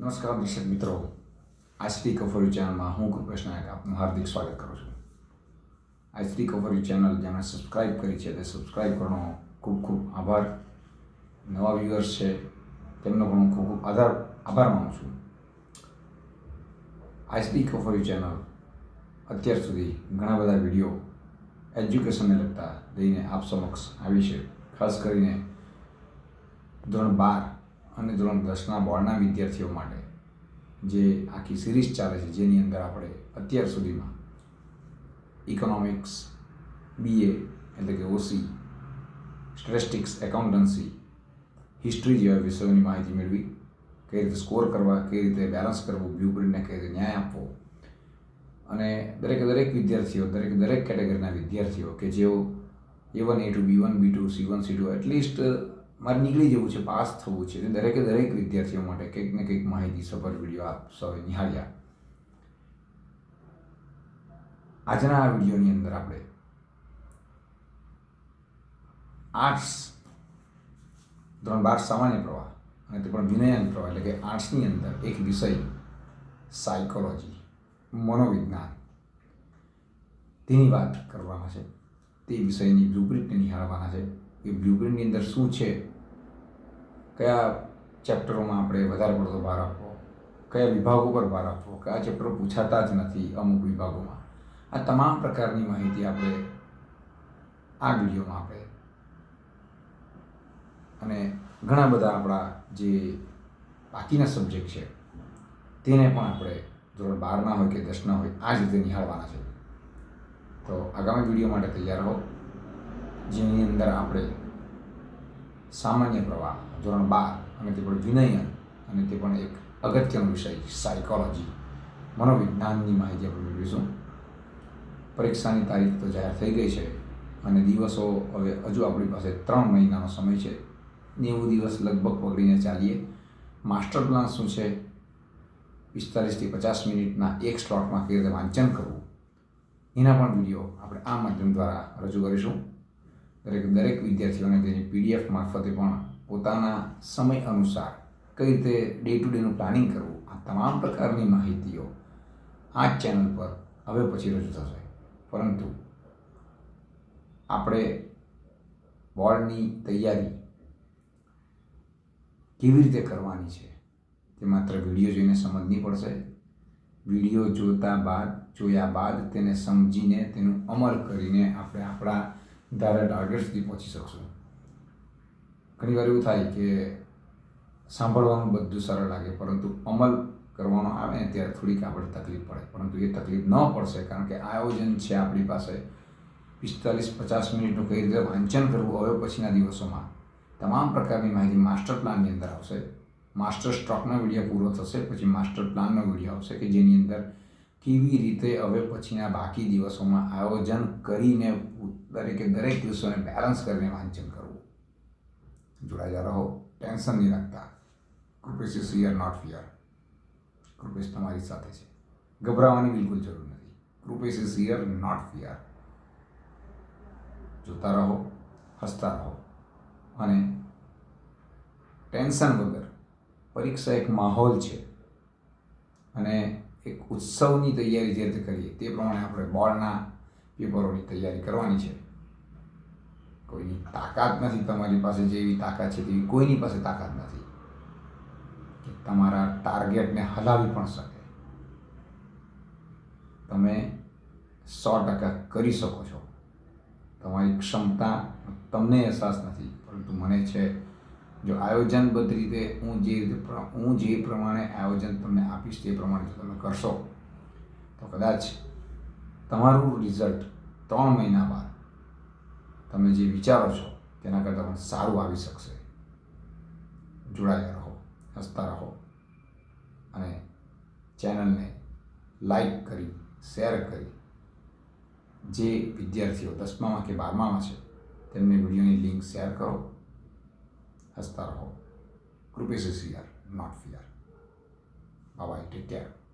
નમસ્કાર દર્શક મિત્રો. આજથી કફોરી ચેનલમાં હું કૃપેશ નાયક આપનું હાર્દિક સ્વાગત કરું છું. આજથી કફોરી ચેનલ જેમણે સબસ્ક્રાઈબ કરી છે તે સબસ્ક્રાઈબ કરવાનો ખૂબ ખૂબ આભાર. નવા વ્યુઅર્સ છે તેમનો પણ હું ખૂબ ખૂબ આભાર આભાર માનું છું. આજથી કફોરી ચેનલ અત્યાર સુધી ઘણા બધા વીડિયો એજ્યુકેશનને લગતા લઈને આપ સમક્ષ આવી છે. ખાસ કરીને ધોરણ બાર અને ધોરણ દસના બોર્ડના વિદ્યાર્થીઓ માટે, જે આખી સિરીઝ ચાલે છે, જેની અંદર આપણે અત્યાર સુધીમાં ઇકોનોમિક્સ બીએ એટલે કે ઓસી સ્ટેટિસ્ટિક્સ એકાઉન્ટન્સી હિસ્ટ્રી જેવા વિષયોની માહિતી મેળવી, કઈ રીતે સ્કોર કરવા, કઈ રીતે બેલેન્સ કરવું બ્લુ પ્રિન્ટને કઈ રીતે ન્યાય આપવો. અને દરેકે દરેક વિદ્યાર્થીઓ, દરેક દરેક કેટેગરીના વિદ્યાર્થીઓ કે જેઓ A one A two B one B two C one C two at least મારે નીકળી જવું છે, પાસ થવું છે. દરેકે દરેક વિદ્યાર્થીઓ માટે કંઈક ને કંઈક માહિતી સભર વીડિયો આપ સૌએ નિહાળ્યા. આજના આ વિડીયોની અંદર આપણે આર્ટ્સ ધોરણ બાર સામાન્ય પ્રવાહ અને તે પણ વિનયન પ્રવાહ એટલે કે આર્ટ્સની અંદર એક વિષય સાયકોલોજી મનોવિજ્ઞાન. તેની વાત કરવાના છે. તે વિષયની બ્લુપ્રિન્ટને નિહાળવાના છે. એ બ્લુપ્રિન્ટની અંદર શું છે? કયા ચેપ્ટરોમાં આપણે વધારે પડતો ભાર આપવો? કયા વિભાગો પર ભાર આપવો? કયા ચેપ્ટરો પૂછાતા જ નથી અમુક વિભાગોમાં? આ તમામ પ્રકારની માહિતી આપણે આ વિડીયોમાં આપણે અને ઘણા બધા આપણા જે બાકીના સબ્જેક્ટ છે, તેને પણ આપણે ધોરણ બારના હોય કે દસના હોય, આ જ રીતે નિહાળવાના છે. તો આગામી વીડિયો માટે તૈયાર રહો. જેની અંદર આપણે સામાન્ય પ્રવાહ, ધોરણ બાર, અને તે પણ વિનયન અને તે પણ એક અગત્યનો વિષય સાયકોલોજી મનોવિજ્ઞાનની માહિતી આપણે મેળવીશું. પરીક્ષાની તારીખ તો જાહેર થઈ ગઈ છે, અને દિવસો હવે હજુ આપણી પાસે ત્રણ મહિનાનો સમય છે. નેવું દિવસ લગભગ પકડીને ચાલીએ. માસ્ટર પ્લાન શું છે? પિસ્તાલીસથી પચાસ મિનિટના એક સ્લોટમાં કેવી રીતે વાંચન કરવું? એના પણ વીડિયો આપણે આ માધ્યમ દ્વારા રજૂ કરીશું. દરેક દરેક વિદ્યાર્થીઓને તેની પીડીએફ મારફતે પણ પોતાના સમય અનુસાર કઈ રીતે ડે ટુ ડેનું પ્લાનિંગ કરવું, આ તમામ પ્રકારની માહિતીઓ આ જ ચેનલ પર હવે પછી રજૂ થશે. પરંતુ આપણે બોર્ડની તૈયારી કેવી રીતે કરવાની છે તે માત્ર વીડિયો જોઈને સમજવી પડશે. વીડિયો જોતા બાદ, જોયા બાદ તેને સમજીને તેનું અમલ કરીને આપણે આપણા ધારા ટાર્ગેટ સુધી પહોંચી શકશો. ઘણી વાર એવું થાય કે સાંભળવાનું બધું સરળ લાગે, પરંતુ અમલ કરવાનો આવે ને ત્યારે થોડીક આપણે તકલીફ પડે. પરંતુ એ તકલીફ ન પડશે, કારણ કે આયોજન છે આપણી પાસે. પિસ્તાલીસ પચાસ મિનિટનું કઈ રીતે વાંચન કરવું, હવે પછીના દિવસોમાં તમામ પ્રકારની માહિતી માસ્ટર પ્લાનની અંદર આવશે. માસ્ટર સ્ટ્રોકનો વીડિયો પૂરો થશે, પછી માસ્ટર પ્લાનનો વીડિયો આવશે કે જેની અંદર કેવી રીતે હવે પછીના બાકી દિવસોમાં આયોજન કરીને દરેકે દરેક દિવસોને બેલેન્સ કરીને વાંચન કરવું. જોડાયેલા રહો. ટેન્શન નહીં રાખતા. Krupesh is here not fear Krupesh તમારી સાથે છે. ગભરાવાની બિલકુલ જરૂર નથી. Krupesh is here not fear જોતા રહો, હસતા રહો. અને ટેન્શન વગર પરીક્ષા એક માહોલ છે. અને એક ઉત્સવની તૈયારી જે રીતે કરીએ તે પ્રમાણે આપણે બોર્ડના પેપરોની તૈયારી કરવાની છે. કોઈની તાકાત નથી તમારી પાસે જેવી તાકાત છે તેવી કોઈની પાસે તાકાત નથી. કે તમારા ટાર્ગેટને હલાવી પણ શકે. તમે સો ટકા કરી શકો છો. તમારી ક્ષમતા તમને અહેસાસ નથી. પરંતુ મને છે, જો આયોજનબદ્ધ રીતે હું જે રીતે હું જે પ્રમાણે આયોજન તમને આપીશ તે પ્રમાણે જો તમે કરશો, તો કદાચ તમારું રિઝલ્ટ ત્રણ મહિના બાદ તમે જે વિચારો છો, તેના કરતાં સારું આવી શકશે. જોડાયા રહો, હસતા રહો. અને ચેનલને લાઈક કરી, શેર કરી. જે વિદ્યાર્થીઓ દસમામાં કે બારમામાં છે, તેમને વિડીયોની લિંક શેર કરો. હસતા રહો. Krupesh fear not fear. Bye, take care.